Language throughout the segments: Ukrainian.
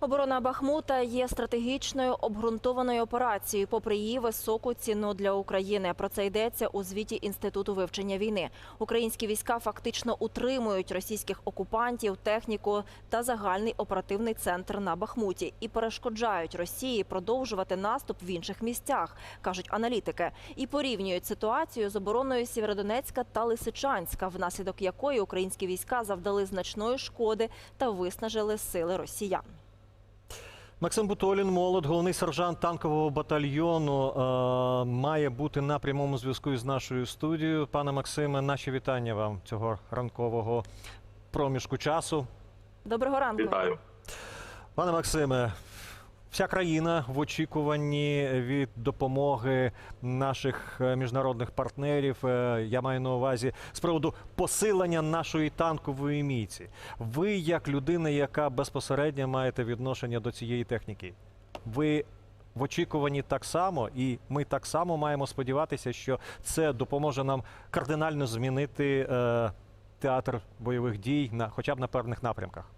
Оборона Бахмута є стратегічною обґрунтованою операцією, попри її високу ціну для України. Про це йдеться у звіті інституту вивчення війни. Українські війська фактично утримують російських окупантів, техніку та загальний оперативний центр на Бахмуті і перешкоджають Росії продовжувати наступ в інших місцях, кажуть аналітики, і порівнюють ситуацію з обороною Сєвєродонецька та Лисичанська, внаслідок якої українські війська завдали значної шкоди та виснажили сили росіян. Максим Бутолін, молод, головний сержант танкового батальйону, е, має бути на прямому зв'язку із нашою студією. Пане Максиме, наші вітання вам цього ранкового проміжку часу. Доброго ранку. Вітаю. Пане Максиме, вся країна в очікуванні від допомоги наших е, міжнародних партнерів. е, Я маю на увазі з приводу посилення нашої танкової міці. Ви, як людина, яка безпосередньо маєте відношення до цієї техніки, ви в очікуванні так само, і ми так само маємо сподіватися, що це допоможе нам кардинально змінити е, театр бойових дій на хоча б на певних напрямках.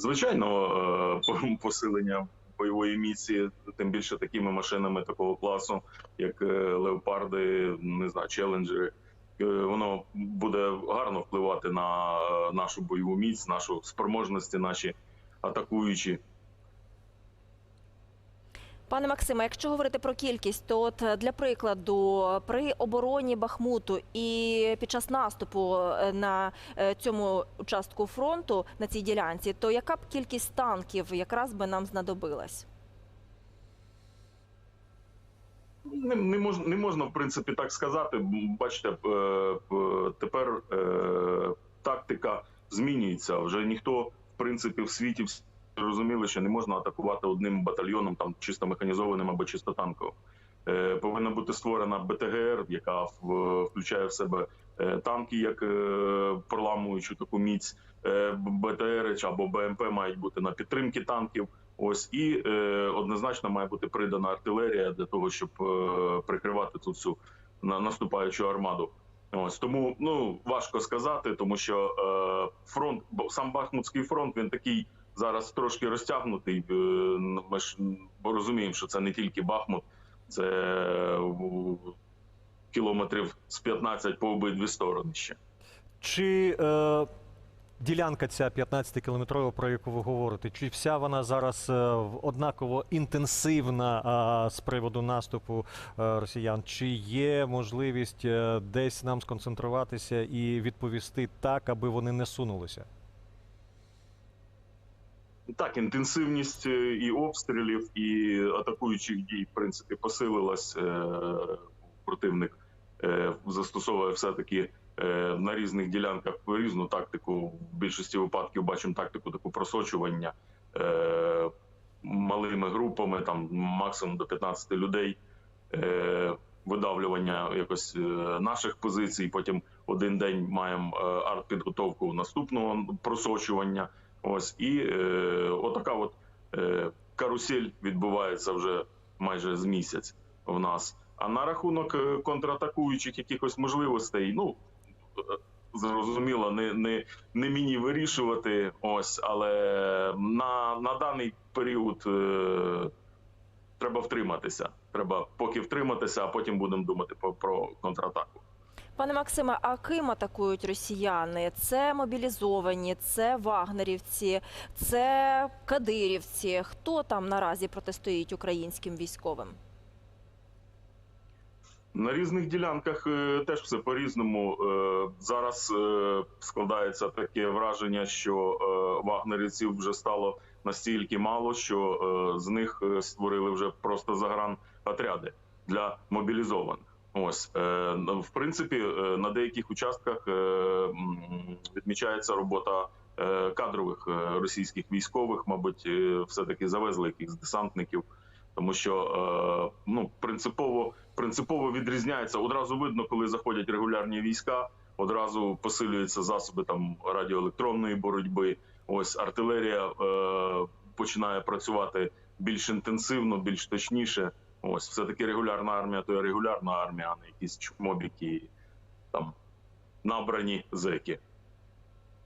Звичайно, е, посилення бойової міці, тим більше такими машинами такого класу, як е, леопарди, не знаю, челенджери. е, Воно буде гарно впливати на нашу бойову міць, нашу спроможності, наші атакуючі. Пане Максиме, якщо говорити про кількість, то от е, для прикладу, при обороні Бахмуту і під час наступу е, на е, цьому участку фронту на цій ділянці, то яка б кількість танків якраз би нам знадобилась? Не, не можна не можна в принципі так сказати. Бачите, тепер тактика змінюється. Вже ніхто, в принципі, в світі розуміли, що не можна атакувати одним батальйоном, там чисто механізованим або чисто танковим. Е, повинна бути створена БТГР, яка включає в себе е, танки, як е, проламуючу таку міць. БТР або БМП мають бути на підтримки танків. Ось і е, однозначно має бути придана артилерія для того, щоб е, прикривати цю всю на наступаючу армаду. Ось тому ну важко сказати, тому що е, фронт, сам Бахмутський фронт він такий зараз трошки розтягнутий. Е, ми ж розуміємо, що це не тільки Бахмут, це е, кілометрів з 15 по обидві сторони ще. Чи е, ділянка ця 15-кілометрова, про яку ви говорите, чи вся вона зараз е, однаково інтенсивна а, з приводу наступу е, росіян? Чи є можливість е, десь нам сконцентруватися і відповісти так, аби вони не сунулися? Так, інтенсивність е, і обстрілів, і атакуючих дій, в принципі, посилилась. Е, Противник е, застосовує все-таки е, на різних ділянках різну тактику. В більшості випадків бачимо тактику таку просочування малими групами, там максимум до 15 людей. Видавлювання якось наших позицій. Потім один день маємо артпідготовку наступного просочування. Ось і е, отака от е, карусель відбувається вже майже з місяць в нас. А на рахунок е, контратакуючих якихось можливостей, ну е, зрозуміло, не, не, не мені вирішувати. Ось, але на, на даний період е, треба втриматися. Треба поки втриматися, а потім будемо думати про, про контратаку. Пане Максиме, а ким атакують росіяни? Це мобілізовані, це вагнерівці, це кадирівці. Хто там наразі протистоїть українським військовим? На різних ділянках е, теж все по-різному. Е, Зараз е, складається таке враження, що вагнерівців вже стало настільки мало, що з них створили вже просто загран отряди для мобілізованих. Ось е, ну, в принципі, е, на деяких участках е, відмічається робота кадрових російських військових. Мабуть, все таки завезли якихось десантників, тому що ну принципово принципово відрізняється. Одразу видно, коли заходять регулярні війська. Одразу посилюються засоби там радіоелектронної боротьби. Ось артилерія е, починає працювати більш інтенсивно, більш точніше. Ось все таки регулярна армія, то є регулярна армія, а не якісь чмобіки, там набрані зеки.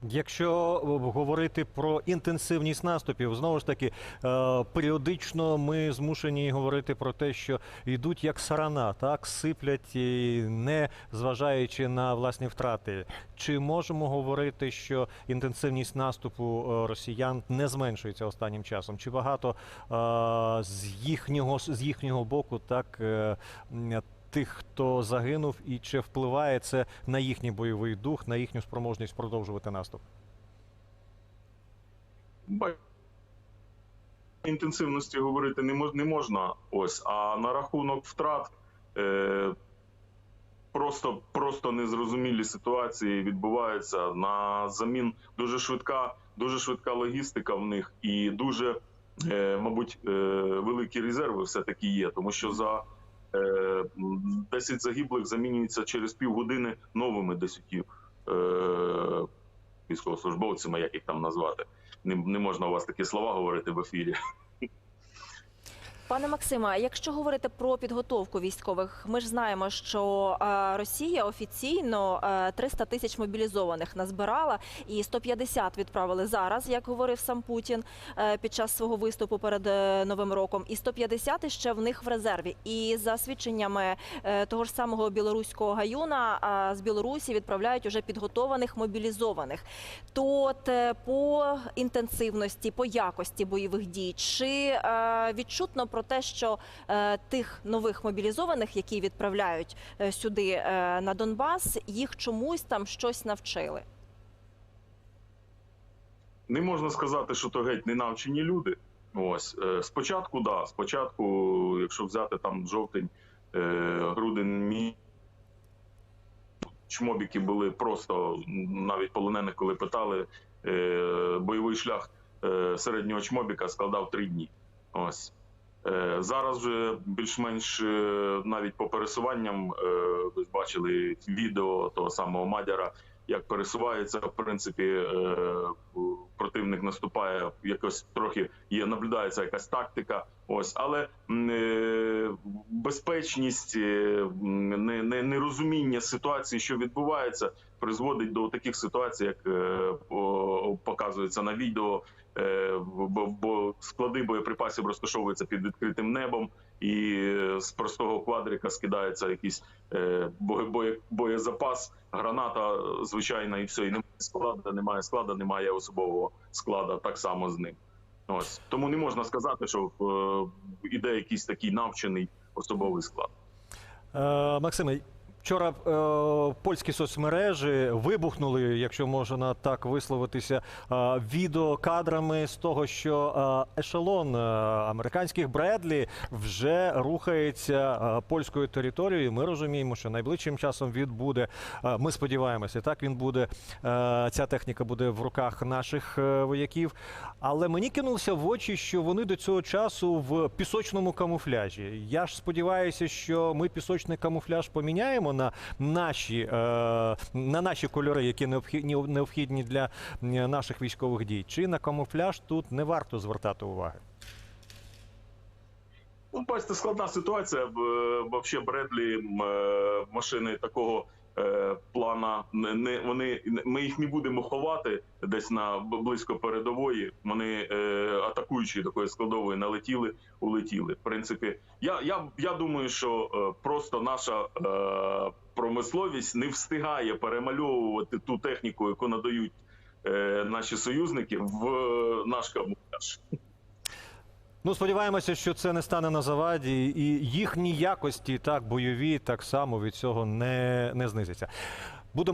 Якщо говорити про інтенсивність наступів, знову ж таки, е, періодично ми змушені говорити про те, що йдуть як сарана, так сиплять, і не зважаючи на власні втрати. Чи можемо говорити, що інтенсивність наступу е, росіян не зменшується останнім часом? Чи багато е, з їхнього з їхнього боку так тих, хто загинув, і чи впливає це на їхній бойовий дух, на їхню спроможність продовжувати наступ? Інтенсивності говорити не, мож, не можна. Ось, а на рахунок втрат е, просто, просто незрозумілі ситуації відбуваються. На замін дуже швидка, дуже швидка логістика в них і дуже, е, мабуть, е, великі резерви все-таки є, тому що за 10 загиблих замінюється через півгодини новими 10 е, військовослужбовцями, як їх там назвати. Не, не можна у вас такі слова говорити в ефірі. Пане Максиме, якщо говорити про підготовку військових, ми ж знаємо, що е, Росія офіційно е, 300 тисяч мобілізованих назбирала, і 150 відправили зараз, як говорив сам Путін е, під час свого виступу перед е, новим роком, і 150 ще в них в резерві. І за свідченнями е, того ж самого білоруського гаюна е, з Білорусі відправляють уже підготованих мобілізованих. Е, по інтенсивності, по якості бойових дій, чи е, відчутно про те, що е, тих нових мобілізованих, які відправляють е, сюди е, на Донбас, їх чомусь там щось навчили? Не можна сказати, що то геть не навчені люди. Ось спочатку, да. Спочатку, якщо взяти там жовтень, грудень мій. Чмобіки були просто навіть полонених, коли питали, бойовий шлях середнього чмобіка складав три дні. Ось. Е, Зараз вже більш-менш е, навіть по пересуванням е, ви бачили відео того самого Мадяра, як пересувається. В принципі, противник наступає якось трохи є, наблюдається якась тактика. Ось, але е, безпечність, е, не, не, нерозуміння ситуації, що відбувається, призводить до таких ситуацій, як е, по- показується на відео. Е, бо, бо склади боєприпасів розташовуються під відкритим небом, і е, з простого квадрика скидається якийсь е, боє- боєзапас, граната звичайна, і все. І немає складу, немає складу, немає особового складу, так само з ним. Ось тому не можна сказати, що е, іде якийсь такий навчений особовий склад. Е, Максиме, вчора е, польські соцмережі вибухнули, якщо можна так висловитися, е, відеокадрами з того, що е, ешелон е, американських Бредлі вже рухається е, польською територією. Ми розуміємо, що найближчим часом він буде. е, Ми сподіваємося, так він буде. е, Ця техніка буде в руках наших е, вояків. Але мені кинулося в очі, що вони до цього часу в пісочному камуфляжі. Я ж сподіваюся, що ми пісочний камуфляж поміняємо на наші, е, на наші кольори, які необхідні, для наших військових дій. Чи на камуфляж тут не варто звертати уваги? Ну, бачите, складна ситуація. Взагалі, Бредлі е, машини такого е, плана не, вони ми їх не будемо ховати десь на близько передової. Вони е, атакуючи такої складової налетіли, улетіли. В принципі, я, я, я думаю, що е, просто наша е, промисловість не встигає перемальовувати ту техніку, яку надають е, наші союзники, в е, наш камуфляж. Ну, сподіваємося, що це не стане на заваді, і їхні якості, так бойові, так само від цього не, не знизяться. Будемо